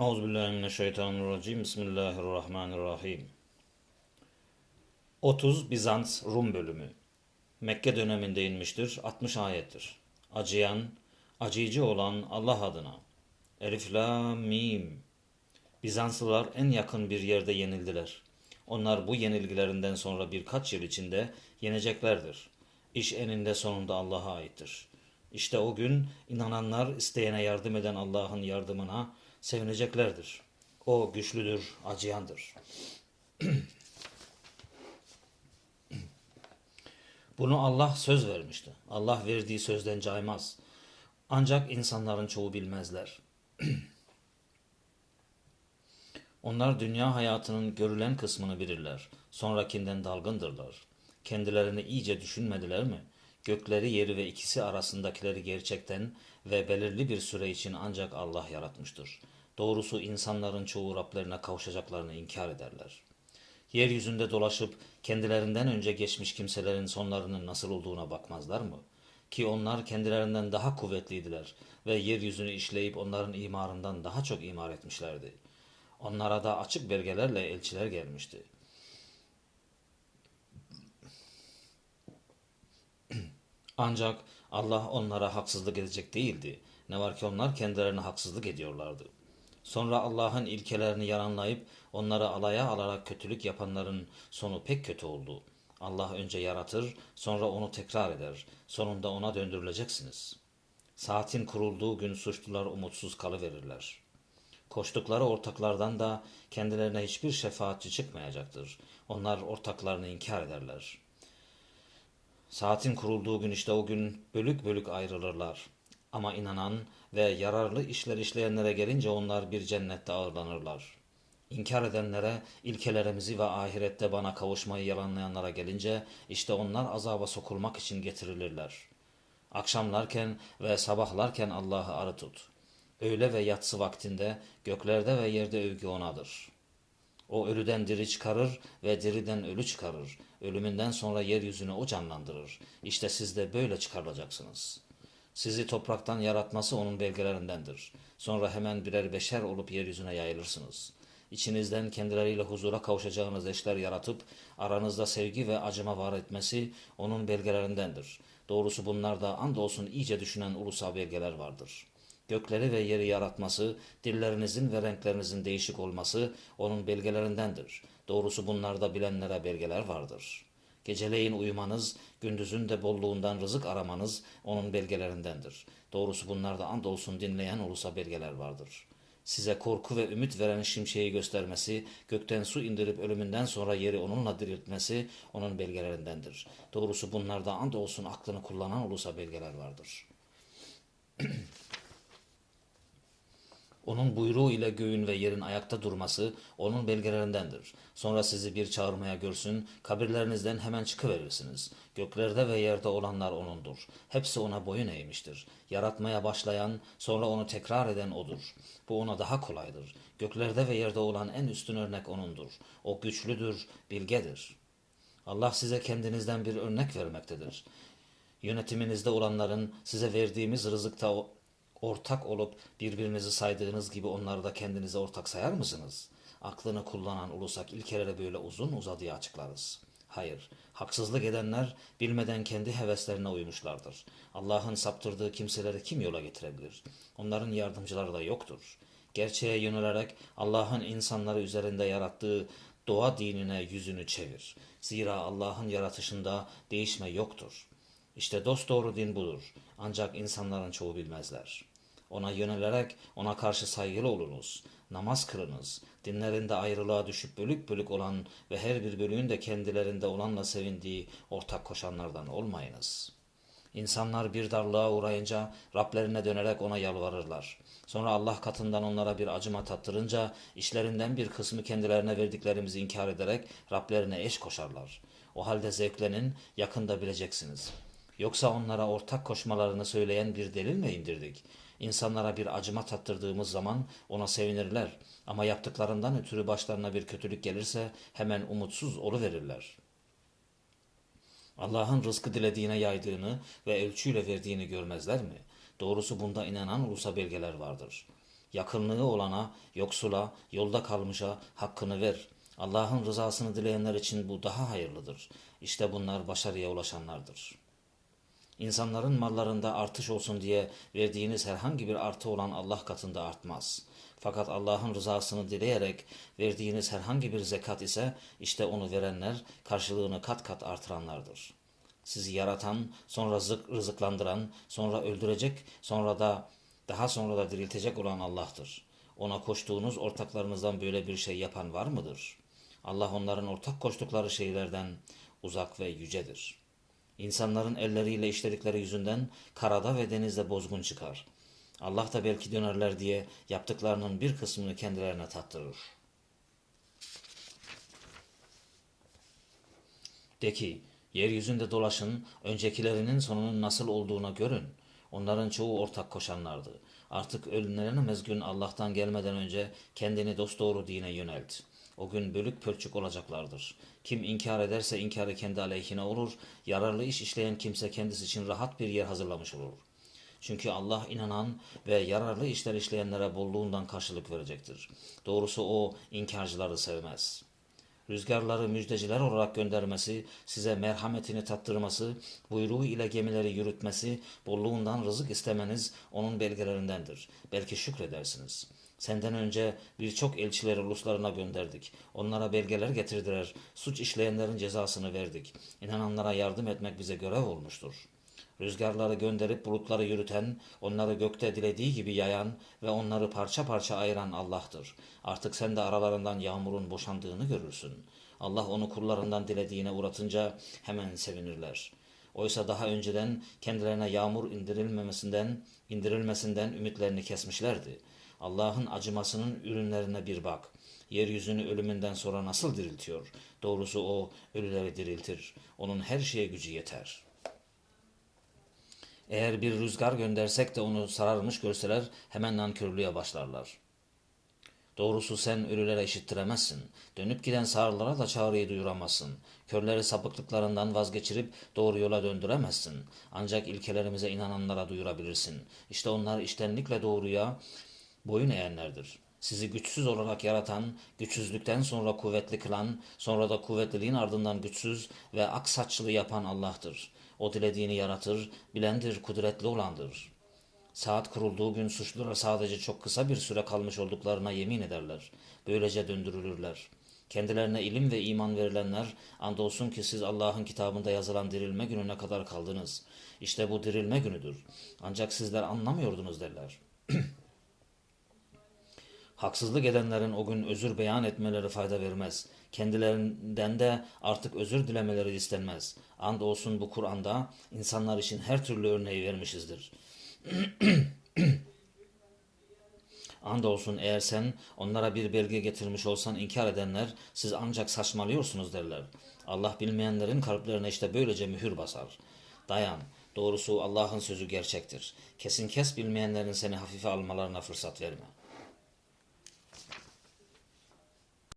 Euzubillahimineşşeytanirracim. Bismillahirrahmanirrahim. 30 Bizans Rum bölümü. Mekke döneminde inmiştir. 60 ayettir. Acıyan, acıyıcı olan Allah adına. Elif la mim. Bizanslılar en yakın bir yerde yenildiler. Onlar bu yenilgilerinden sonra birkaç yıl içinde yeneceklerdir. İş eninde sonunda Allah'a aittir. İşte o gün inananlar isteyene yardım eden Allah'ın yardımına sevineceklerdir. O güçlüdür, acıyandır. Bunu Allah söz vermişti. Allah verdiği sözden caymaz. Ancak insanların çoğu bilmezler. Onlar dünya hayatının görülen kısmını bilirler. Sonrakinden dalgındırlar. Kendilerini iyice düşünmediler mi? Gökleri, yeri ve ikisi arasındakileri gerçekten ve belirli bir süre için ancak Allah yaratmıştır. Doğrusu insanların çoğu Rablerine kavuşacaklarını inkar ederler. Yeryüzünde dolaşıp kendilerinden önce geçmiş kimselerin sonlarının nasıl olduğuna bakmazlar mı? Ki onlar kendilerinden daha kuvvetliydiler ve yeryüzünü işleyip onların imarından daha çok imar etmişlerdi. Onlara da açık belgelerle elçiler gelmişti. Ancak Allah onlara haksızlık edecek değildi. Ne var ki onlar kendilerine haksızlık ediyorlardı. Sonra Allah'ın ilkelerini yalanlayıp onları alaya alarak kötülük yapanların sonu pek kötü oldu. Allah önce yaratır, sonra onu tekrar eder. Sonunda ona döndürüleceksiniz. Saatin kurulduğu gün suçlular umutsuz kalıverirler. Koştukları ortaklardan da kendilerine hiçbir şefaatçi çıkmayacaktır. Onlar ortaklarını inkar ederler.'' Saatin kurulduğu gün işte o gün bölük bölük ayrılırlar. Ama inanan ve yararlı işler işleyenlere gelince onlar bir cennette ağırlanırlar. İnkar edenlere, ilkelerimizi ve ahirette bana kavuşmayı yalanlayanlara gelince işte onlar azaba sokulmak için getirilirler. Akşamlarken ve sabahlarken Allah'ı arı tut. Öğle ve yatsı vaktinde göklerde ve yerde övgü onadır.'' O ölüden diri çıkarır ve diriden ölü çıkarır. Ölümünden sonra yeryüzünü o canlandırır. İşte siz de böyle çıkarılacaksınız. Sizi topraktan yaratması onun belgelerindendir. Sonra hemen birer beşer olup yeryüzüne yayılırsınız. İçinizden kendileriyle huzura kavuşacağınız eşler yaratıp aranızda sevgi ve acıma var etmesi onun belgelerindendir. Doğrusu bunlarda andolsun iyice düşünen ulusal belgeler vardır.'' Gökleri ve yeri yaratması, dillerinizin ve renklerinizin değişik olması onun belgelerindendir. Doğrusu bunlarda bilenlere belgeler vardır. Geceleyin uyumanız, gündüzün de bolluğundan rızık aramanız onun belgelerindendir. Doğrusu bunlarda andolsun dinleyen olursa belgeler vardır. Size korku ve ümit veren şimşeği göstermesi, gökten su indirip ölümünden sonra yeri onunla diriltmesi onun belgelerindendir. Doğrusu bunlarda andolsun aklını kullanan olursa belgeler vardır.'' Onun buyruğu ile göğün ve yerin ayakta durması onun belgelerindendir. Sonra sizi bir çağırmaya görsün, kabirlerinizden hemen çıkıverirsiniz. Göklerde ve yerde olanlar O'nundur. Hepsi O'na boyun eğmiştir. Yaratmaya başlayan, sonra O'nu tekrar eden O'dur. Bu O'na daha kolaydır. Göklerde ve yerde olan en üstün örnek O'nundur. O güçlüdür, bilgedir. Allah size kendinizden bir örnek vermektedir. Yönetiminizde olanların size verdiğimiz rızıkta ortak olup birbirinizi saydığınız gibi onları da kendinize ortak sayar mısınız? Aklını kullanan ulusak ilkelere böyle uzun uzadıya açıklarız. Hayır, haksızlık edenler bilmeden kendi heveslerine uymuşlardır. Allah'ın saptırdığı kimseleri kim yola getirebilir? Onların yardımcıları da yoktur. Gerçeğe yönelerek Allah'ın insanları üzerinde yarattığı doğa dinine yüzünü çevir. Zira Allah'ın yaratışında değişme yoktur. İşte dost doğru din budur. Ancak insanların çoğu bilmezler.'' Ona yönelerek ona karşı saygılı olunuz. Namaz kılınız. Dinlerinde ayrılığa düşüp bölük bölük olan ve her bir bölüğün de kendilerinde olanla sevindiği ortak koşanlardan olmayınız. İnsanlar bir darlığa uğrayınca Rablerine dönerek ona yalvarırlar. Sonra Allah katından onlara bir acıma tattırınca işlerinden bir kısmı kendilerine verdiklerimizi inkar ederek Rablerine eş koşarlar. O halde zevklenin yakında bileceksiniz. Yoksa onlara ortak koşmalarını söyleyen bir delil mi indirdik? İnsanlara bir acıma tattırdığımız zaman ona sevinirler. Ama yaptıklarından ötürü başlarına bir kötülük gelirse hemen umutsuz verirler. Allah'ın rızkı dilediğine yaydığını ve ölçüyle verdiğini görmezler mi? Doğrusu bunda inanan ulusa belgeler vardır. Yakınlığı olana, yoksula, yolda kalmışa hakkını ver. Allah'ın rızasını dileyenler için bu daha hayırlıdır. İşte bunlar başarıya ulaşanlardır. İnsanların mallarında artış olsun diye verdiğiniz herhangi bir artı olan Allah katında artmaz. Fakat Allah'ın rızasını dileyerek verdiğiniz herhangi bir zekat ise işte onu verenler karşılığını kat kat artıranlardır. Sizi yaratan, sonra zık- rızıklandıran, sonra öldürecek, sonra da daha sonra da diriltecek olan Allah'tır. Ona koştuğunuz ortaklarınızdan böyle bir şey yapan var mıdır? Allah onların ortak koştukları şeylerden uzak ve yücedir. İnsanların elleriyle işledikleri yüzünden karada ve denizde bozgun çıkar. Allah da belki dönerler diye yaptıklarının bir kısmını kendilerine tattırır. De ki, yeryüzünde dolaşın, öncekilerinin sonunun nasıl olduğuna görün. Onların çoğu ortak koşanlardı. Artık ölülenemez gün Allah'tan gelmeden önce kendini dosdoğru dine yönelt. O gün bölük pörçük olacaklardır. Kim inkar ederse inkarı kendi aleyhine olur, yararlı iş işleyen kimse kendisi için rahat bir yer hazırlamış olur. Çünkü Allah inanan ve yararlı işler işleyenlere bolluğundan karşılık verecektir. Doğrusu o inkarcıları sevmez. Rüzgarları müjdeciler olarak göndermesi, size merhametini tattırması, buyruğu ile gemileri yürütmesi, bolluğundan rızık istemeniz onun belgelerindendir. Belki şükredersiniz. Senden önce birçok elçileri uluslarına gönderdik. Onlara belgeler getirdiler. Suç işleyenlerin cezasını verdik. İnananlara yardım etmek bize görev olmuştur. Rüzgarları gönderip bulutları yürüten, onları gökte dilediği gibi yayan ve onları parça parça ayıran Allah'tır. Artık sen de aralarından yağmurun boşandığını görürsün. Allah onu kullarından dilediğine uğratınca hemen sevinirler. Oysa daha önceden kendilerine yağmur indirilmemesinden, indirilmesinden ümitlerini kesmişlerdi. Allah'ın acımasının ürünlerine bir bak. Yeryüzünü ölümünden sonra nasıl diriltiyor? Doğrusu o ölüleri diriltir. Onun her şeye gücü yeter.'' Eğer bir rüzgar göndersek de onu sararmış görseler hemen nankörlüğe başlarlar. Doğrusu sen ölülere işittiremezsin. Dönüp giden sağırlara da çağrıyı duyuramazsın. Körleri sapıklıklarından vazgeçirip doğru yola döndüremezsin. Ancak ilkelerimize inananlara duyurabilirsin. İşte onlar iştenlikle doğruya boyun eğenlerdir. Sizi güçsüz olarak yaratan, güçsüzlükten sonra kuvvetli kılan, sonra da kuvvetliliğin ardından güçsüz ve aksaçlı yapan Allah'tır. O dilediğini yaratır, bilendir, kudretli olandır. Saat kurulduğu gün suçlular sadece çok kısa bir süre kalmış olduklarına yemin ederler. Böylece döndürülürler. Kendilerine ilim ve iman verilenler, andolsun ki siz Allah'ın kitabında yazılan dirilme gününe kadar kaldınız. İşte bu dirilme günüdür. Ancak sizler anlamıyordunuz derler. Haksızlık edenlerin o gün özür beyan etmeleri fayda vermez. Kendilerinden de artık özür dilemeleri istenmez. Andolsun bu Kur'an'da insanlar için her türlü örneği vermişizdir. Andolsun eğer sen onlara bir belge getirmiş olsan inkar edenler siz ancak saçmalıyorsunuz derler. Allah bilmeyenlerin kalplerine işte böylece mühür basar. Dayan. Doğrusu Allah'ın sözü gerçektir. Kesin kes bilmeyenlerin seni hafife almalarına fırsat verme.''